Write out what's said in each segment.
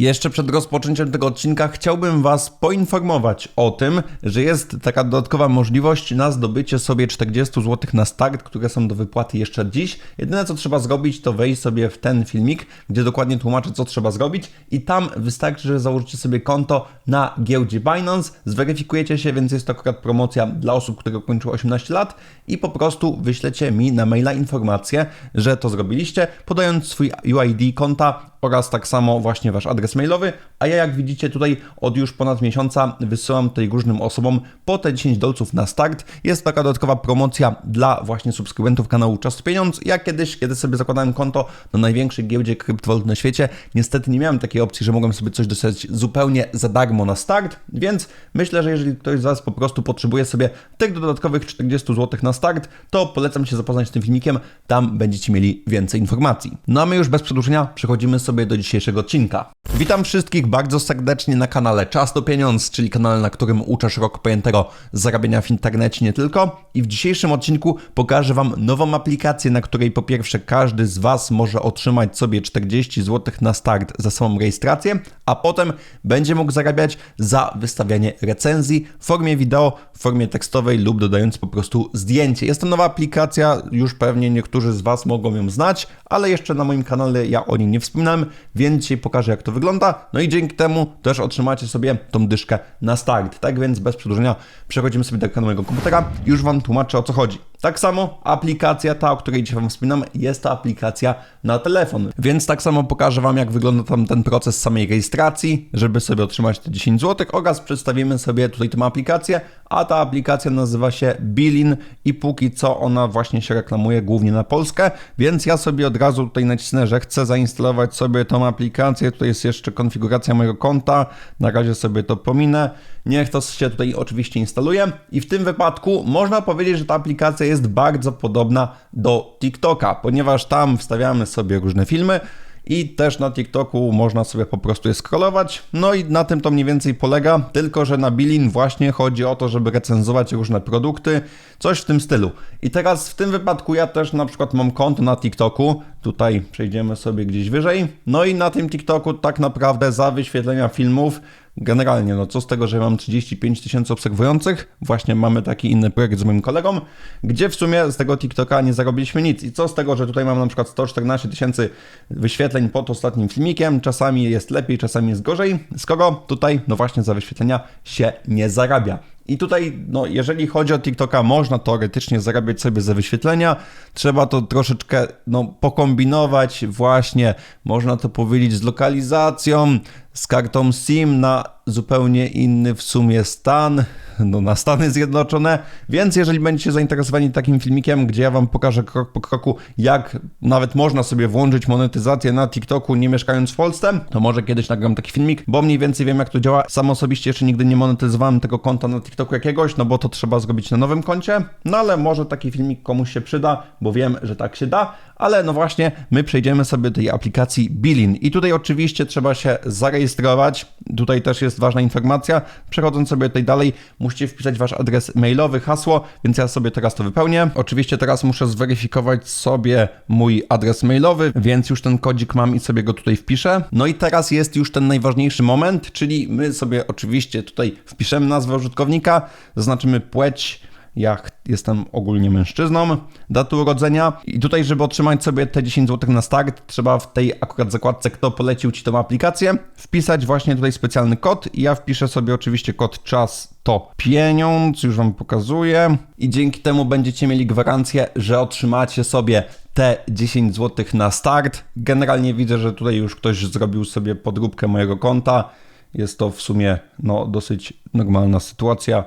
Jeszcze przed rozpoczęciem tego odcinka chciałbym Was poinformować o tym, że jest taka dodatkowa możliwość na zdobycie sobie 40 zł na start, które są do wypłaty jeszcze dziś. Jedyne co trzeba zrobić, to wejść sobie w ten filmik, gdzie dokładnie tłumaczę, co trzeba zrobić, i tam wystarczy, że założycie sobie konto na giełdzie Binance, zweryfikujecie się, więc jest to akurat promocja dla osób, które kończyły 18 lat, i po prostu wyślecie mi na maila informację, że to zrobiliście, podając swój UID konta oraz tak samo właśnie wasz adres mailowy, a ja jak widzicie tutaj od już ponad miesiąca wysyłam tutaj różnym osobom po te 10 dolców na start. Jest taka dodatkowa promocja dla właśnie subskrybentów kanału Czas Pieniądz. Ja kiedyś, kiedy sobie zakładałem konto na największej giełdzie kryptowalut na świecie, niestety nie miałem takiej opcji, że mogłem sobie coś dostać zupełnie za darmo na start, więc myślę, że jeżeli ktoś z Was po prostu potrzebuje sobie tych dodatkowych 40 zł na start, to polecam się zapoznać z tym filmikiem, tam będziecie mieli więcej informacji. No a my już bez przedłużenia przechodzimy sobie do dzisiejszego odcinka. Witam wszystkich bardzo serdecznie na kanale Czas to Pieniądz, czyli kanale, na którym uczę szeroko pojętego zarabiania w internecie nie tylko. I w dzisiejszym odcinku pokażę Wam nową aplikację, na której po pierwsze każdy z Was może otrzymać sobie 40 zł na start za samą rejestrację, a potem będzie mógł zarabiać za wystawianie recenzji w formie wideo, w formie tekstowej lub dodając po prostu zdjęcie. Jest to nowa aplikacja, już pewnie niektórzy z Was mogą ją znać, ale jeszcze na moim kanale ja o niej nie wspominałem, więc dzisiaj pokażę jak to wygląda. No i dzięki temu też otrzymacie sobie tą dyszkę na start. Tak więc bez przedłużenia przechodzimy sobie do mojego komputera. Już Wam tłumaczę o co chodzi. Tak samo aplikacja ta, o której dzisiaj Wam wspominam, jest to aplikacja na telefon. Więc tak samo pokażę Wam, jak wygląda tam ten proces samej rejestracji, żeby sobie otrzymać te 10 zł oraz przedstawimy sobie tutaj tę aplikację, a ta aplikacja nazywa się Bilin i póki co ona właśnie się reklamuje głównie na Polskę, więc ja sobie od razu tutaj nacisnę, że chcę zainstalować sobie tą aplikację. Tutaj jest jeszcze konfiguracja mojego konta, na razie sobie to pominę. Niech to się tutaj oczywiście instaluje i w tym wypadku można powiedzieć, że ta aplikacja jest bardzo podobna do TikToka, ponieważ tam wstawiamy sobie różne filmy, i też na TikToku można sobie po prostu je scrollować. No i na tym to mniej więcej polega, tylko że na Bilin właśnie chodzi o to, żeby recenzować różne produkty, coś w tym stylu. I teraz w tym wypadku ja też na przykład mam konto na TikToku, tutaj przejdziemy sobie gdzieś wyżej. No i na tym TikToku tak naprawdę za wyświetlenia filmów generalnie, no co z tego, że mam 35 tysięcy obserwujących, właśnie mamy taki inny projekt z moim kolegą, gdzie w sumie z tego TikToka nie zarobiliśmy nic. I co z tego, że tutaj mam na przykład 114 tysięcy wyświetleń pod ostatnim filmikiem, czasami jest lepiej, czasami jest gorzej, skoro tutaj, no właśnie za wyświetlenia się nie zarabia. I tutaj, no, jeżeli chodzi o TikToka, można teoretycznie zarabiać sobie za wyświetlenia. Trzeba to troszeczkę no, pokombinować, właśnie, można to powiedzieć, z lokalizacją, z kartą SIM na zupełnie inny w sumie stan, no, na Stany Zjednoczone. Więc jeżeli będziecie zainteresowani takim filmikiem, gdzie ja Wam pokażę krok po kroku, jak nawet można sobie włączyć monetyzację na TikToku, nie mieszkając w Polsce, to może kiedyś nagram taki filmik, bo mniej więcej wiem, jak to działa. Sam osobiście jeszcze nigdy nie monetyzowałem tego konta na TikToku jakiegoś, no bo to trzeba zrobić na nowym koncie. No ale może taki filmik komuś się przyda, bo wiem, że tak się da. Ale no właśnie, my przejdziemy sobie do tej aplikacji Bilin. I tutaj oczywiście trzeba się zarejestrować. Tutaj też jest ważna informacja. Przechodząc sobie tutaj dalej, musicie wpisać wasz adres mailowy, hasło, więc ja sobie teraz to wypełnię. Oczywiście teraz muszę zweryfikować sobie mój adres mailowy, więc już ten kodzik mam i sobie go tutaj wpiszę. No i teraz jest już ten najważniejszy moment, czyli my sobie oczywiście tutaj wpiszemy nazwę użytkownika, zaznaczymy płeć, ja jestem ogólnie mężczyzną, datę urodzenia i tutaj, żeby otrzymać sobie te 10 zł na start, trzeba w tej akurat zakładce, kto polecił Ci tą aplikację, wpisać właśnie tutaj specjalny kod i ja wpiszę sobie oczywiście kod czas to pieniądz, już Wam pokazuję i dzięki temu będziecie mieli gwarancję, że otrzymacie sobie te 10 zł na start. Generalnie widzę, że tutaj już ktoś zrobił sobie podróbkę mojego konta. Jest to w sumie no, dosyć normalna sytuacja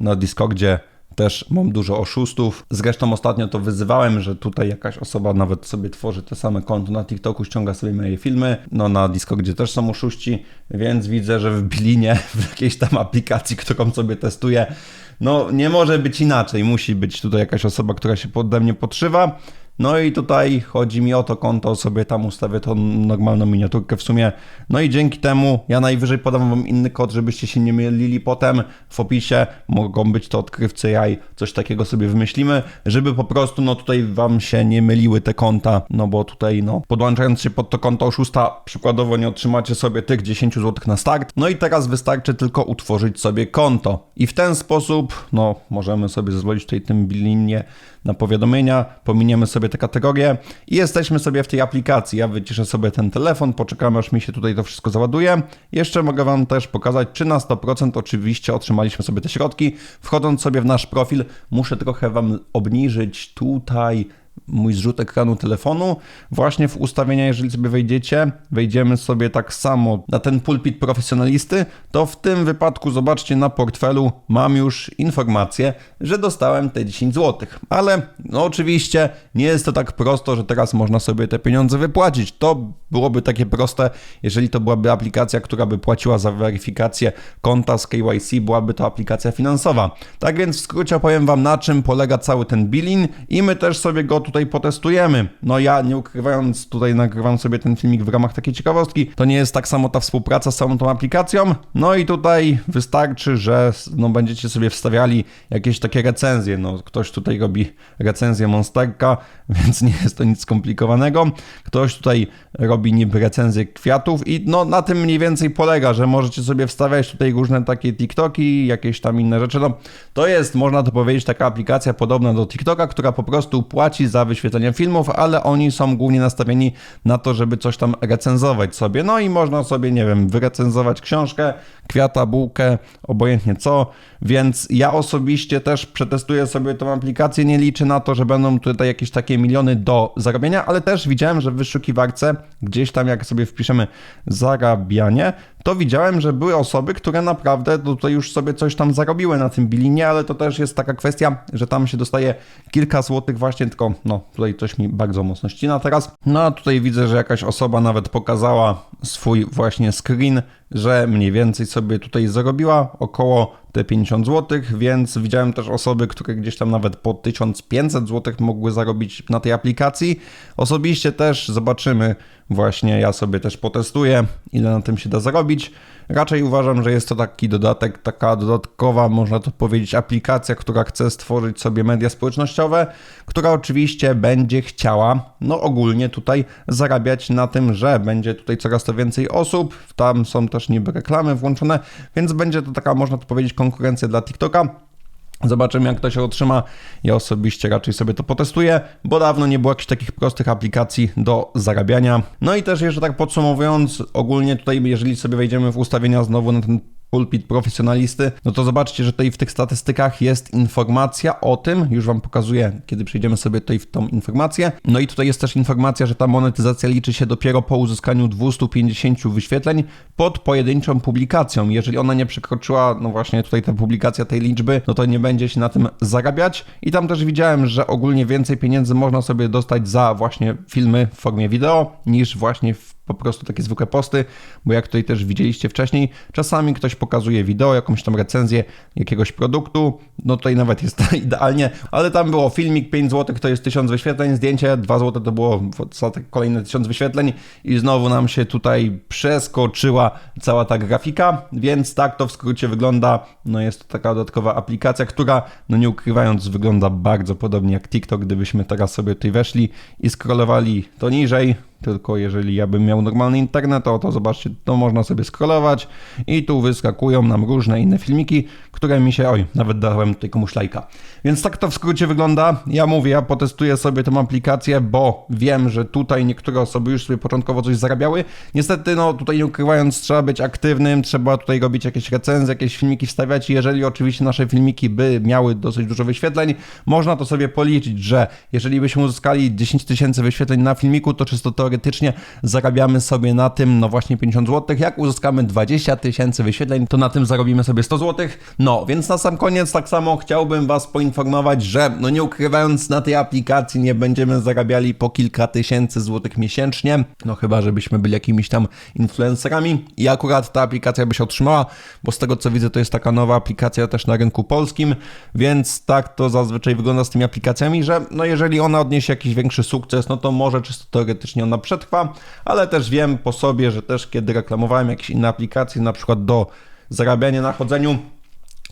na Discordzie też mam dużo oszustów. Zresztą ostatnio to wyzywałem, że tutaj jakaś osoba nawet sobie tworzy te same konto na TikToku, ściąga sobie moje filmy. No na Discordzie też są oszuści, więc widzę, że w Bilinie, w jakiejś tam aplikacji, którą sobie testuję, no nie może być inaczej. Musi być tutaj jakaś osoba, która się pode mnie podszywa. No i tutaj chodzi mi o to konto, sobie tam ustawię tą normalną miniaturkę w sumie. No i dzięki temu ja najwyżej podam wam inny kod, żebyście się nie mylili potem. W opisie mogą być to odkrywcy jaj, coś takiego sobie wymyślimy, żeby po prostu no tutaj wam się nie myliły te konta, no bo tutaj no podłączając się pod to konto oszusta przykładowo nie otrzymacie sobie tych 10 zł na start. No i teraz wystarczy tylko utworzyć sobie konto. I w ten sposób no możemy sobie zezwolić tutaj tym bilinie na powiadomienia, pominiemy sobie te kategorie i jesteśmy sobie w tej aplikacji. Ja wyciszę sobie ten telefon, poczekamy aż mi się tutaj to wszystko załaduje. Jeszcze mogę Wam też pokazać, czy na 100% oczywiście otrzymaliśmy sobie te środki. Wchodząc sobie w nasz profil, muszę trochę Wam obniżyć tutaj mój zrzut ekranu telefonu. Właśnie w ustawienia, jeżeli sobie wejdziecie, wejdziemy sobie tak samo na ten pulpit profesjonalisty, to w tym wypadku zobaczcie na portfelu mam już informację, że dostałem te 10 zł. Ale no oczywiście nie jest to tak prosto, że teraz można sobie te pieniądze wypłacić. To byłoby takie proste, jeżeli to byłaby aplikacja, która by płaciła za weryfikację konta z KYC, byłaby to aplikacja finansowa. Tak więc w skrócie opowiem Wam na czym polega cały ten billing i my też sobie go tutaj potestujemy. No ja nie ukrywając, tutaj nagrywam sobie ten filmik w ramach takiej ciekawostki, to nie jest tak samo ta współpraca z całą tą aplikacją. No i tutaj wystarczy, że no, będziecie sobie wstawiali jakieś takie recenzje. No ktoś tutaj robi recenzję Monsterka, więc nie jest to nic skomplikowanego. Ktoś tutaj robi niby recenzję kwiatów i no na tym mniej więcej polega, że możecie sobie wstawiać tutaj różne takie TikToki, jakieś tam inne rzeczy. No to jest, można to powiedzieć, taka aplikacja podobna do TikToka, która po prostu płaci za wyświetlenie filmów, ale oni są głównie nastawieni na to, żeby coś tam recenzować sobie. No i można sobie, nie wiem, wyrecenzować książkę, kwiata, bułkę, obojętnie co, więc ja osobiście też przetestuję sobie tą aplikację, nie liczę na to, że będą tutaj jakieś takie miliony do zarabiania, ale też widziałem, że w wyszukiwarce gdzieś tam jak sobie wpiszemy zarabianie, to widziałem, że były osoby, które naprawdę tutaj już sobie coś tam zarobiły na tym bilinie, ale to też jest taka kwestia, że tam się dostaje kilka złotych właśnie, tylko no tutaj coś mi bardzo mocno ścina teraz. No a tutaj widzę, że jakaś osoba nawet pokazała swój właśnie screen, że mniej więcej sobie tutaj zarobiła około te 50 zł, więc widziałem też osoby, które gdzieś tam nawet po 1500 zł mogły zarobić na tej aplikacji. Osobiście też zobaczymy, właśnie ja sobie też potestuję, ile na tym się da zarobić. Raczej uważam, że jest to taki dodatek, taka dodatkowa, można to powiedzieć, aplikacja, która chce stworzyć sobie media społecznościowe, która oczywiście będzie chciała, no ogólnie tutaj zarabiać na tym, że będzie tutaj coraz to więcej osób, tam są też niby reklamy włączone, więc będzie to taka, można to powiedzieć, konkurencja dla TikToka. Zobaczymy, jak to się otrzyma. Ja osobiście raczej sobie to potestuję, bo dawno nie było jakichś takich prostych aplikacji do zarabiania. No i też jeszcze tak podsumowując, ogólnie tutaj, jeżeli sobie wejdziemy w ustawienia znowu na ten pulpit profesjonalisty, no to zobaczcie, że tutaj w tych statystykach jest informacja o tym, już Wam pokazuję, kiedy przejdziemy sobie tutaj w tą informację. No i tutaj jest też informacja, że ta monetyzacja liczy się dopiero po uzyskaniu 250 wyświetleń pod pojedynczą publikacją. Jeżeli ona nie przekroczyła, no właśnie tutaj ta publikacja tej liczby, no to nie będzie się na tym zarabiać. I tam też widziałem, że ogólnie więcej pieniędzy można sobie dostać za właśnie filmy w formie wideo niż właśnie w po prostu takie zwykłe posty, bo jak tutaj też widzieliście wcześniej, czasami ktoś pokazuje wideo, jakąś tam recenzję jakiegoś produktu, no tutaj nawet jest idealnie, ale tam było filmik 5 zł to jest 1000 wyświetleń, zdjęcie 2 zł to było kolejne 1000 wyświetleń i znowu nam się tutaj przeskoczyła cała ta grafika, więc tak to w skrócie wygląda, no jest to taka dodatkowa aplikacja, która no nie ukrywając wygląda bardzo podobnie jak TikTok, gdybyśmy teraz sobie tutaj weszli i scrollowali to niżej, tylko jeżeli ja bym miał normalny internet, to, to zobaczcie, to można sobie scrollować i tu wyskakują nam różne inne filmiki, które mi się, oj, nawet dałem tutaj komuś lajka. Więc tak to w skrócie wygląda. Ja mówię, ja potestuję sobie tę aplikację, bo wiem, że tutaj niektóre osoby już sobie początkowo coś zarabiały. Niestety, no tutaj nie ukrywając, trzeba być aktywnym, trzeba tutaj robić jakieś recenzje, jakieś filmiki wstawiać jeżeli oczywiście nasze filmiki by miały dosyć dużo wyświetleń, można to sobie policzyć, że jeżeli byśmy uzyskali 10 tysięcy wyświetleń na filmiku, to czysto to teoretycznie zarabiamy sobie na tym, no właśnie 50 zł. Jak uzyskamy 20 tysięcy wyświetleń, to na tym zarobimy sobie 100 zł. No, więc na sam koniec tak samo chciałbym Was poinformować, że no nie ukrywając na tej aplikacji nie będziemy zarabiali po kilka tysięcy złotych miesięcznie, no chyba żebyśmy byli jakimiś tam influencerami i akurat ta aplikacja by się otrzymała, bo z tego co widzę to jest taka nowa aplikacja też na rynku polskim, więc tak to zazwyczaj wygląda z tymi aplikacjami, że no jeżeli ona odniesie jakiś większy sukces, no to może czysto teoretycznie ona przetrwa, ale też wiem po sobie, że też kiedy reklamowałem jakieś inne aplikacje, na przykład do zarabiania na chodzeniu,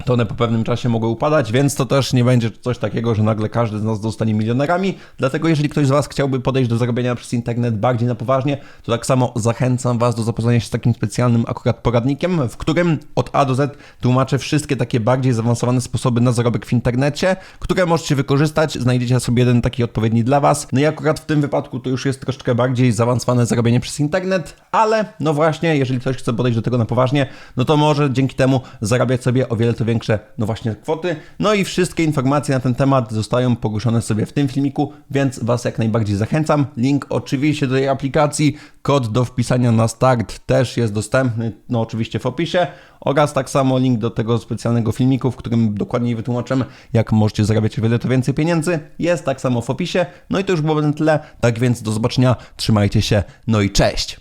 to one po pewnym czasie mogły upadać, więc to też nie będzie coś takiego, że nagle każdy z nas zostanie milionerami. Dlatego, jeżeli ktoś z Was chciałby podejść do zarobienia przez internet bardziej na poważnie, to tak samo zachęcam Was do zapoznania się z takim specjalnym akurat poradnikiem, w którym od A do Z tłumaczę wszystkie takie bardziej zaawansowane sposoby na zarobek w internecie, które możecie wykorzystać. Znajdziecie sobie jeden taki odpowiedni dla Was. No i akurat w tym wypadku to już jest troszeczkę bardziej zaawansowane zarobienie przez internet, ale no właśnie, jeżeli ktoś chce podejść do tego na poważnie, no to może dzięki temu zarabiać sobie o wiele to większe, no właśnie kwoty. No i wszystkie informacje na ten temat zostają pogłoszone sobie w tym filmiku, więc Was jak najbardziej zachęcam. Link oczywiście do tej aplikacji, kod do wpisania na start też jest dostępny, no oczywiście w opisie oraz tak samo link do tego specjalnego filmiku, w którym dokładniej wytłumaczymy, jak możecie zarabiać wiele to więcej pieniędzy, jest tak samo w opisie. No i to już było na tyle, tak więc do zobaczenia, trzymajcie się, no i cześć!